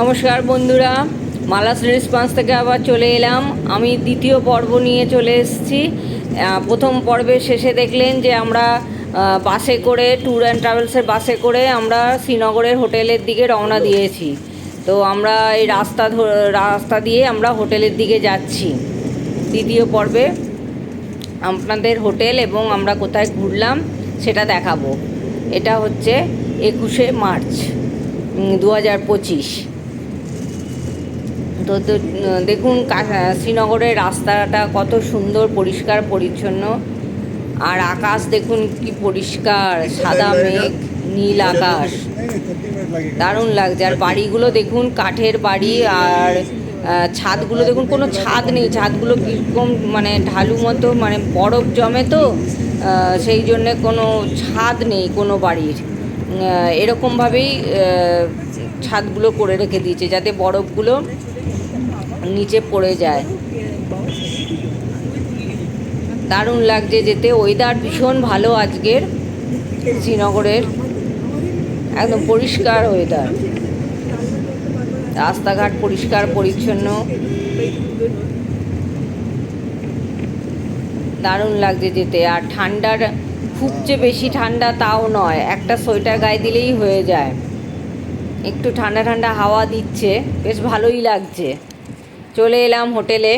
নমস্কার বন্ধুরা, মালাস রেসপন্স থেকে আবার চলে এলাম। আমি দ্বিতীয় পর্ব নিয়ে চলে এসেছি। প্রথম পর্বের শেষে দেখলেন যে আমরা বাসে করে ট্যুর অ্যান্ড ট্রাভেলসের বাসে করে আমরা শ্রীনগরের হোটেলের দিকে রওনা দিয়েছি। তো আমরা এই রাস্তা রাস্তা দিয়ে আমরা হোটেলের দিকে যাচ্ছি। দ্বিতীয় পর্বে আপনাদের হোটেল এবং আমরা কোথায় ঘুরলাম সেটা দেখাবো। এটা হচ্ছে একুশে মার্চ দু হাজার পঁচিশ। তো তো, দেখুন শ্রীনগরের রাস্তাটা কত সুন্দর পরিষ্কার পরিচ্ছন্ন। আর আকাশ দেখুন কি পরিষ্কার সাদা মেঘ নীল আকাশ। দারুণ লাগছে। আর বাড়িগুলো দেখুন কাঠের বাড়ি আর ছাদগুলো দেখুন কোনো ছাদ নেই। ছাদগুলো কীরকম মানে ঢালু মতো মানে বরফ জমে তো সেই জন্যে কোনো ছাদ নেই কোনো বাড়ির। এরকমভাবেই ছাদগুলো করে রেখে দিয়েছে যাতে বরফগুলো নিচে পড়ে যায়। দারুণ লাগছে যেতে। ওয়েদার ভীষণ ভালো আজকের শ্রীনগরের। একদম পরিষ্কার ওয়েদার রাস্তাঘাট পরিষ্কার, পরিচ্ছন্ন। দারুণ লাগছে যেতে। আর ঠান্ডার খুব যে বেশি ঠান্ডা তাও নয়। একটা সোয়েটার গায়ে দিলেই হয়ে যায়। একটু ঠান্ডা ঠান্ডা হাওয়া দিচ্ছে। বেশ ভালোই লাগছে। চলে এলাম হোটেলে।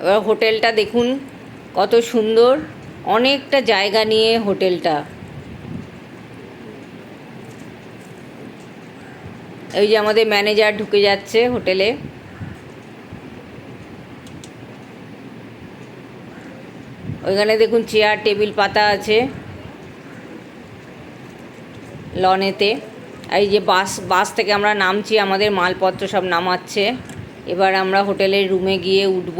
এবার হোটেলটা দেখুন, কত সুন্দর, অনেকটা জায়গা নিয়ে হোটেলটা। এই যে আমাদের ম্যানেজার ঢুকে যাচ্ছে হোটেলে। ওইখানে দেখুন চেয়ার, টেবিল, পাতা আছে। লনেতে। এই যে বাস বাস থেকে আমরা নামছি, আমাদের মালপত্র সব নামাচ্ছে। এবার আমরা হোটেলের রুমে গিয়ে উঠব।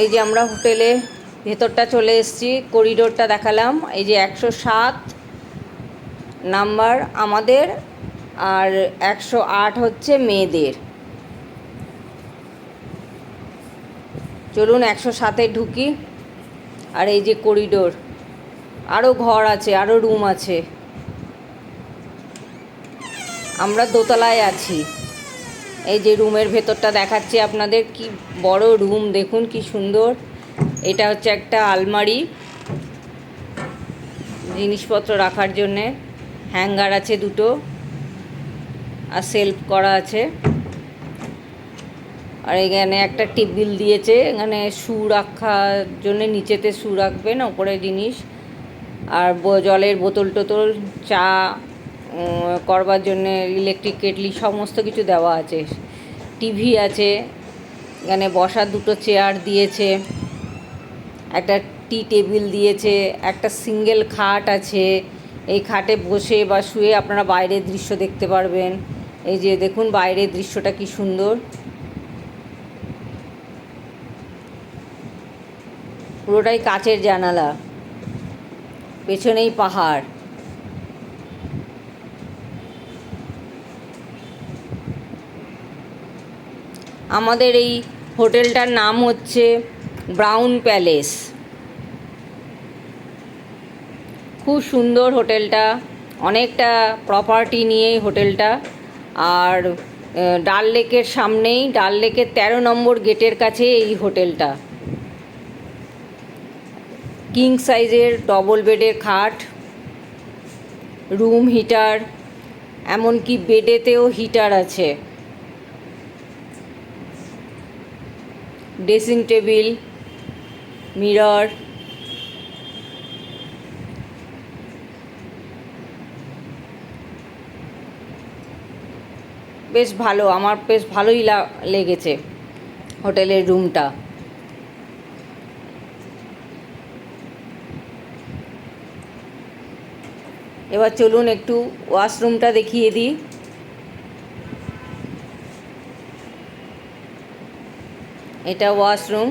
এই যে আমরা হোটেলে ভেতরটা চলে এসেছি, করিডোরটা দেখালাম। এই যে একশো সাত নাম্বার আমাদের, আর একশো আট হচ্ছে মেয়েদের। চলুন একশো সাতে ঢুকি। আর এই যে করিডোর। আরও ঘর আছে আরও রুম আছে। আমরা দোতলায় আছি। এই যে রুমের ভেতরটা দেখাচ্ছি আপনাদের, কি বড় রুম দেখুন কি সুন্দর। এটা হচ্ছে একটা আলমারি, জিনিসপত্র রাখার জন্যে। হ্যাঙ্গার আছে দুটো, আর সেলফ করা আছে। আর এখানে একটা টেবিল দিয়েছে, এখানে শু রাখার জন্য নিচেতে শু রাখবেন, ওপরে জিনিস। আর জলের বোতল টোতল, চা করবার জন্যে ইলেকট্রিক কেটলি সমস্ত কিছু দেওয়া আছে। টিভি আছে, এখানে বসার দুটো চেয়ার দিয়েছে, একটা টি টেবিল দিয়েছে, একটা সিঙ্গেল খাট আছে। এই খাটে বসে বা শুয়ে আপনারা বাইরের দৃশ্য দেখতে পারবেন। এই যে দেখুন বাইরের দৃশ্যটা কি সুন্দর। পুরোটাই কাচের জানালা। পেছনেই পাহাড়। আমাদের এই হোটেলটার নাম হচ্ছে ব্রাউন প্যালেস। খুব সুন্দর হোটেলটা, অনেকটা প্রপার্টি নিয়েই হোটেলটা। আর ডাল লেকের সামনেই, ডাল লেকের তেরো নম্বর গেটের কাছে এই হোটেলটা। কিং সাইজের ডবল বেডের খাট রুম হিটার এমনকি বেডেতেও হিটার আছে। ড্রেসিং টেবিল মিরর বেশ ভালো, আমার বেশ ভালোই লেগেছে হোটেলের রুমটা এবার চলুন একটু ওয়াশরুমটা দেখিয়ে দিই। এটা ওয়াশরুম।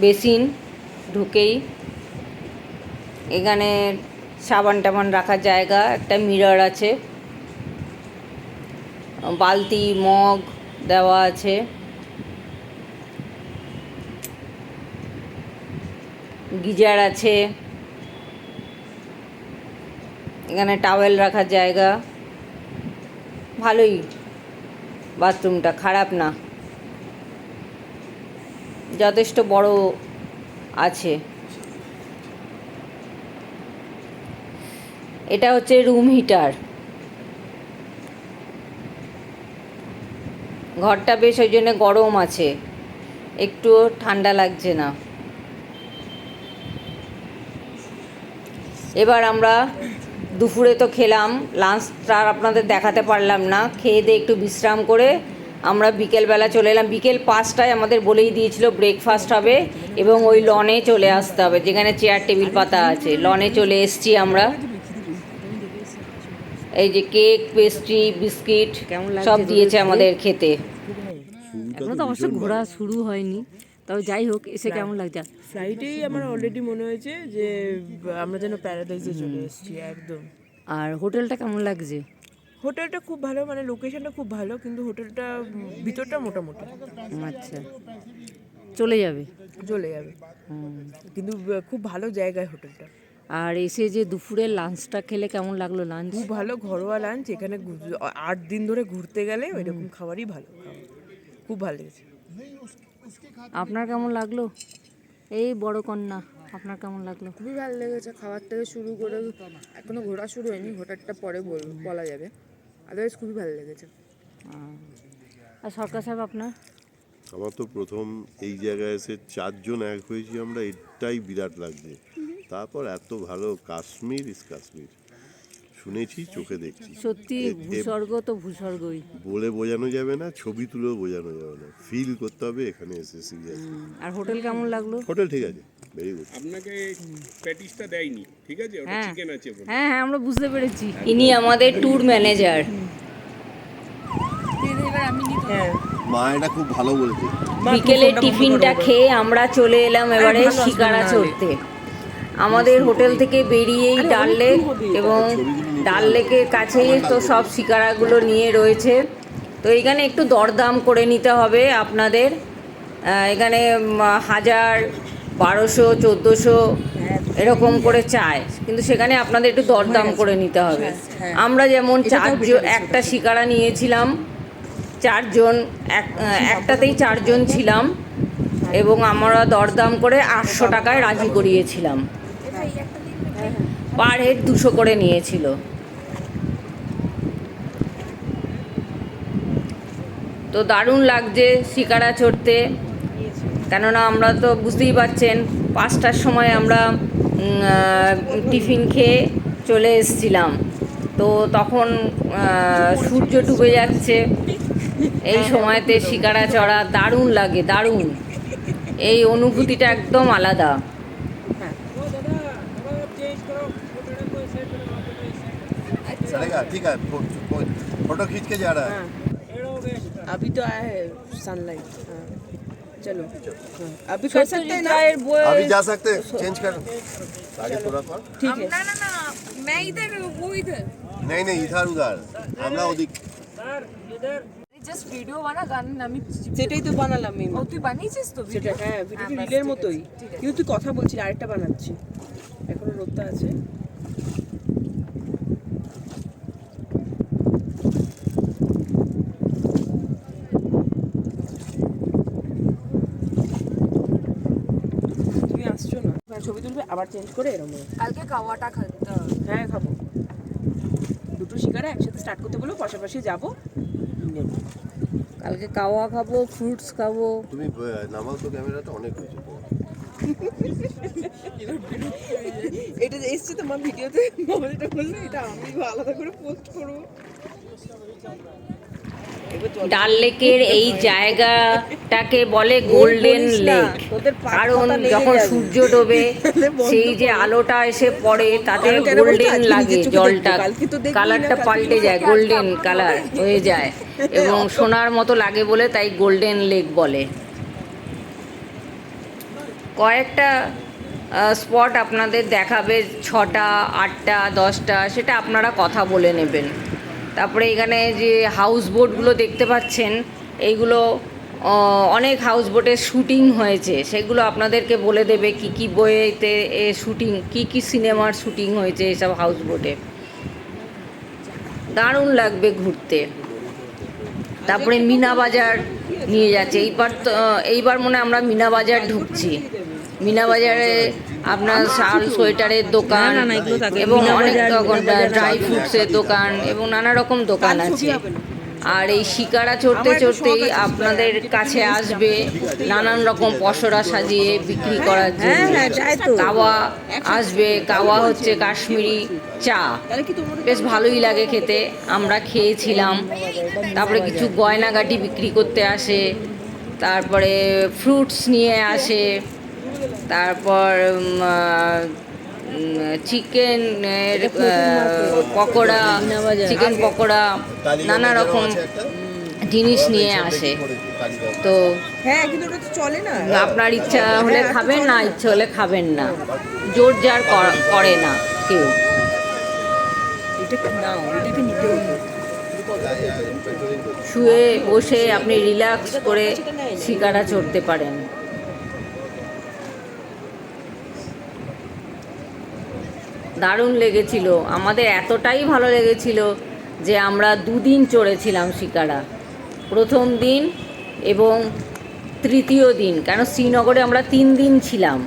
বেসিন ঢুকেই। এখানে সাবান টাবান রাখার জায়গা, একটা মিরর আছে। বালতি, মগ দেওয়া আছে। গিজার আছে। এখানে টাওয়েল রাখার জায়গা। ভালোই। বাথরুমটা খারাপ না। যথেষ্ট বড় আছে। এটা হচ্ছে রুম হিটার ঘরটা বেশ ওই জন্য গরম আছে। একটুও ঠান্ডা লাগছে না। এবার আমরা দুপুরে তো খেলাম লাঞ্চটা আর আপনাদের দেখাতে পারলাম না। খেয়ে দিয়ে একটু বিশ্রাম করে আমরা বিকেলবেলা চলে এলাম। বিকেল পাঁচটায় আমাদের বলেই দিয়েছিল ব্রেকফাস্ট হবে এবং ওই লনে চলে আসতে হবে যেখানে চেয়ার টেবিল পাতা আছে। লনে চলে এসছি আমরা। এই যে কেক পেস্ট্রি বিস্কিট কেমন সব দিয়েছে আমাদের খেতে। এখনও তো অবশ্য ঘোরা শুরু হয়নি। তবে যাই হোক এসে কেমন লাগছে? ফ্লাইটেই আমার অলরেডি মনে হয়েছে যে আমরা যেন প্যারাডাইসে চলে এসেছি একদম। আর হোটেলটা কেমন লাগছে? হোটেলটা খুব ভালো মানে লোকেশনটা খুব ভালো কিন্তু হোটেলটা ভিতরটা মোটামুটি। আচ্ছা। চলে যাবে? চলে যাবে। কিন্তু খুব ভালো জায়গায় হোটেলটা। আর এসে যে দুপুরের লাঞ্চটা খেলে কেমন লাগল লাঞ্চ খুব ভালো ঘরোয়া লাঞ্চ এখানে আট দিন ধরে ঘুরতে গেলে ওইরকম খাবারই ভালো। খুব ভালো লেগেছে। আপনার কেমন লাগল? এই বড় কন্যা আপনার কেমন লাগল? খুবই ভালো লেগেছে খাবার থেকে শুরু করে এখনও ঘোরা শুরু হয়নি হোটেলটা পরে বল বলা যাবে। আদারওয়াইজ খুবই ভালো লেগেছে। আর সরকার সাহেব আপনার? আমার তো প্রথম এই জায়গায় এসে চারজন এক হয়েছি আমরা এটাই বিরাট লাগছে। তারপর এত ভালো কাশ্মীর ইস কাশ্মীর। শুনেছি চোখে দেখছি। সত্যি ভূস্বর্গ তো ভূস্বর্গই। বলে বোঝানো যাবে না ছবি তুলেও বোঝানো যাবে না। ফিল করতে হবে এখানে এসে সিরিয়াস আর হোটেল কেমন লাগল? হোটেল ঠিক আছে ভেরি গুড আপনাকে প্যাটিসটা দেয়নি ঠিক আছে? ওটা হ্যাঁ। চিকেন আছে ওপরে। হ্যাঁ হ্যাঁ আমরা বুঝতে পেরেছি। ইনি আমাদের ট্যুর ম্যানেজার হ্যাঁ। মা এটা খুব ভালো বলেছে। বিকেলের টিফিনটা খেয়ে আমরা চলে এলাম এবারে শিকারা চড়তে আমাদের হোটেল থেকে বেরিয়েই ডাল লেক এবং ডাল লেকের কাছেই তো সব শিকারাগুলো নিয়ে রয়েছে। তো এখানে একটু দরদাম করে নিতে হবে আপনাদের। এখানে হাজার বারোশো চোদ্দোশো এরকম করে চায়। কিন্তু সেখানে আপনাদের একটু দরদাম করে নিতে হবে। আমরা যেমন চারজন একটা শিকারা নিয়েছিলাম। চারজন এক একটাতেই চারজন ছিলাম। এবং আমরা দরদাম করে আটশো টাকায় রাজি করিয়েছিলাম। পার হেড দুশো করে নিয়েছিল। তো দারুণ লাগছে শিকারা চড়তে। কেননা আমরা তো বুঝতেই পারছেন, পাঁচটার সময় আমরা টিফিন খেয়ে চলে এসেছিলাম। তো তখন সূর্য ডুবে যাচ্ছে। এই সময়তে শিকারা চড়া দারুণ লাগে, দারুণ। এই অনুভূতিটা একদম আলাদা। चलेगा ठीक है फोटो खींच के जा रहा है अभी तो आया है सनलाइट चलो हाँ, अभी कर सकते हैं ना अभी जा सकते हैं चेंज कर आगे थोड़ा सा ठीक है না না না मैं इधर वो इधर नहीं नहीं इधर उधर আমরা ওদিক জাস্ট ভিডিও বানা গান আমি সেটাই তো বানালাম আমি ও তুই বানিয়েছিস তো সেটা হ্যাঁ ভিডিওটি রিলের মতোই কিন্তু তুই কথা বলছিস আরেকটা বানাচ্ছি এখনো রোদটা আছে তুলবে আবার চেঞ্জ করে এরকম। কালকে কাওয়াটা খেতে হ্যাঁ খাব। দুটো শিকারা একসাথে স্টার্ট করতে বলো পাশাপাশি যাব। নেব কালকে কাওয়া খাব ফ্রুটস খাব। তুমি নামাও তো ক্যামেরাটা অনেক হয়েছে। এটা যে এসছে তোমার ভিডিওতে মামা যেটা বলল এটা আমি আলাদা করে পোস্ট করব। ডাল লেকের এই জায়গাটাকে বলে গোল্ডেন লেক। কারণ যখন সূর্য ডোবে সেই যে আলোটা এসে পড়ে তাতে? গোল্ডেন লাগে জলটা। কালারটা পাল্টে যায় গোল্ডেন কালার হয়ে যায় এবং সোনার মতো লাগে বলে তাই গোল্ডেন লেক বলে। কয়েকটা স্পট আপনাদের দেখাবে ছটা আটটা দশটা সেটা আপনারা কথা বলে নেবেন। তারপরে এখানে যে হাউস বোটগুলো দেখতে পাচ্ছেন, এইগুলো অনেক হাউস বোটের শুটিং হয়েছে। সেগুলো আপনাদেরকে বলে দেবে কি কি বইয়েতে এ শুটিং কি কি সিনেমার শুটিং হয়েছে এসব হাউস বোটে দারুণ লাগবে ঘুরতে। তারপরে মিনা বাজার নিয়ে যাচ্ছে। এইবার তো, এইবার মনে আমরা মিনা বাজার ঢুকছি। মিনা বাজারে আপনার শাল সোয়েটারের দোকান। এবং অনেক ড্রাই ফ্রুটসের দোকান এবং নানা রকম দোকান আছে। আর এই শিকারা চড়তে চড়তেই আপনাদের কাছে আসবে নানান রকম পসরা সাজিয়ে বিক্রি করার হ্যাঁ জন্য হ্যাঁ তো। কাওয়া আসবে কাওয়া হচ্ছে কাশ্মীরি চা। বেশ ভালোই লাগে খেতে আমরা খেয়েছিলাম। তারপরে কিছু গয়নাগাটি বিক্রি করতে আসে তারপরে ফ্রুটস নিয়ে আসে। তারপর চিকেনের পকোড়া চিকেন পকোড়া নানা রকম জিনিস নিয়ে আসে। তো হ্যাঁ কিন্তু ওটা তো চলে না। আপনার ইচ্ছা হলে খাবেন না ইচ্ছা হলে খাবেন না। জোর জার কর- করে না কেউ। শুয়ে বসে আপনি রিল্যাক্স করে শিকারা চড়তে পারেন। দারুণ লেগেছিল। আমাদের এতটাই ভালো লেগেছিল যে আমরা দুদিন চড়েছিলাম শিকারা। প্রথম দিন এবং তৃতীয় দিন, কেন শ্রীনগরে আমরা তিন দিন ছিলাম।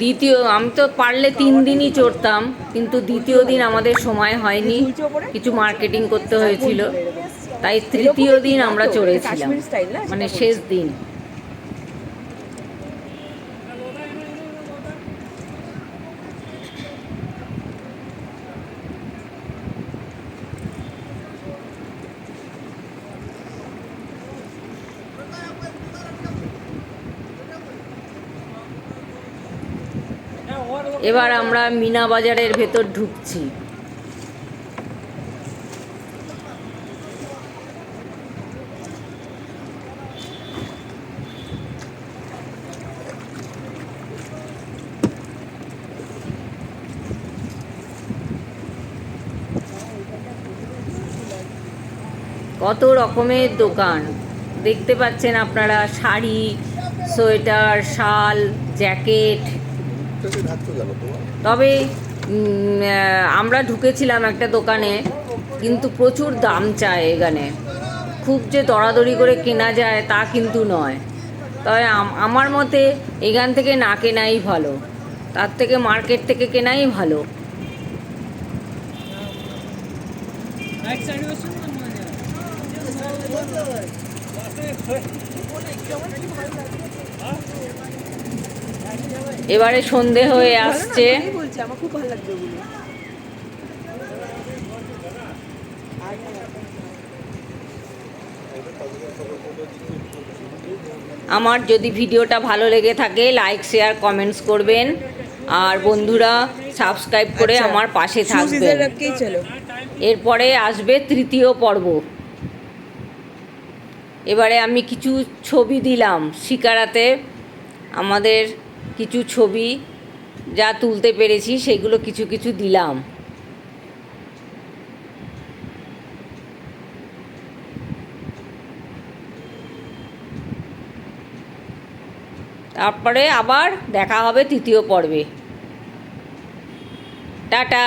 দ্বিতীয়, আমি তো পারলে তিন দিনই চড়তাম, কিন্তু দ্বিতীয় দিন আমাদের সময় হয়নি। কিছু মার্কেটিং করতে হয়েছিল। তাই তৃতীয় দিন আমরা চড়েছিলাম। মানে শেষ দিন। এবার আমরা মিনা বাজারের ভেতর ঢুকছি। কত রকমের দোকান। দেখতে পাচ্ছেন আপনারা শাড়ি, সোয়েটার, শাল, জ্যাকেট তবে আমরা ঢুকেছিলাম একটা দোকানে, কিন্তু প্রচুর দাম চায় এখানে। খুব যে দরাদরি করে কেনা যায় তা কিন্তু নয়। তবে আমার মতে এখান থেকে না কেনাই ভালো। তার থেকে মার্কেট থেকে কেনাই ভালো। এবারে সন্ধে হয়ে আসছে। আমার যদি ভিডিওটা ভালো লেগে থাকে লাইক শেয়ার কমেন্টস করবেন। আর বন্ধুরা সাবস্ক্রাইব করে আমার পাশে থাকবেন। এরপরে আসবে তৃতীয় পর্ব। এবারে আমি কিছু ছবি দিলাম শিকারাতে। আমাদের কিছু ছবি যা তুলতে পেরেছি, সেগুলো কিছু কিছু দিলাম। তারপরে আবার দেখা হবে তৃতীয় পর্বে। টাটা!